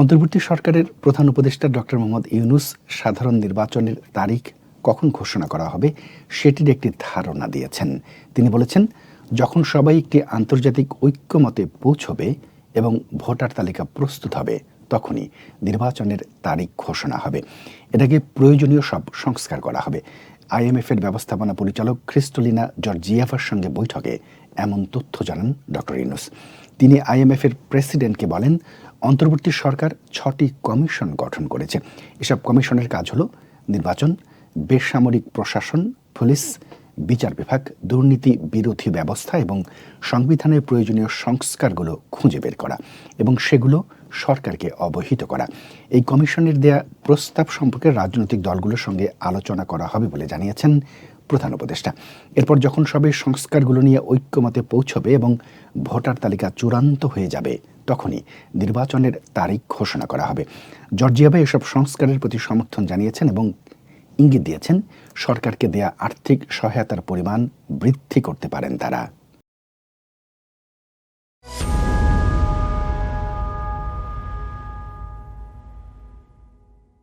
অন্তর্বর্তী সরকারের প্রধান উপদেষ্টা ডক্টর মোহাম্মদ ইউনুস সাধারণ নির্বাচনের তারিখ কখন ঘোষণা করা হবে সেটির একটি ধারণা দিয়েছেন। তিনি বলেছেন, যখন সবাই একটি আন্তর্জাতিক ঐক্যমতে পৌঁছবে এবং ভোটার তালিকা প্রস্তুত হবে, তখনই নির্বাচনের তারিখ ঘোষণা হবে। এটাকে প্রয়োজনীয় সব সংস্কার করা হবে। আইএমএফের ব্যবস্থাপনা পরিচালক ক্রিস্টোলিনা জর্জিয়াফার সঙ্গে বৈঠকে এমন তথ্য জানান ডক্টর ইনুস তিনি আইএমএফের প্রেসিডেন্টকে বলেন, অন্তর্বর্তী সরকার ছটি কমিশন গঠন করেছে। এসব কমিশনের কাজ হল নির্বাচন, বেসামরিক প্রশাসন, পুলিশ, বিচার বিভাগ, দুর্নীতি বিরোধী ব্যবস্থা এবং সংবিধানের প্রয়োজনীয় সংস্কারগুলো খুঁজে বের করা এবং সেগুলো সরকারকে অবহিত করা। এই কমিশনের দেয়া প্রস্তাব সম্পর্কে রাজনৈতিক দলগুলোর সঙ্গে আলোচনা করা হবে বলে জানিয়েছেন প্রধান উপদেষ্টা। এরপর যখন সবে সংস্কারগুলো নিয়ে ঐক্যমতে পৌঁছবে এবং ভোটার তালিকা চূড়ান্ত হয়ে যাবে, তখনই নির্বাচনের তারিখ ঘোষণা করা হবে। জর্জিয়াবা এসব সংস্কারের প্রতি সমর্থন জানিয়েছেন এবং ইঙ্গিত দিয়েছেন, সরকারকে দেয়া আর্থিক সহায়তার পরিমাণ বৃদ্ধি করতে পারেন তারা।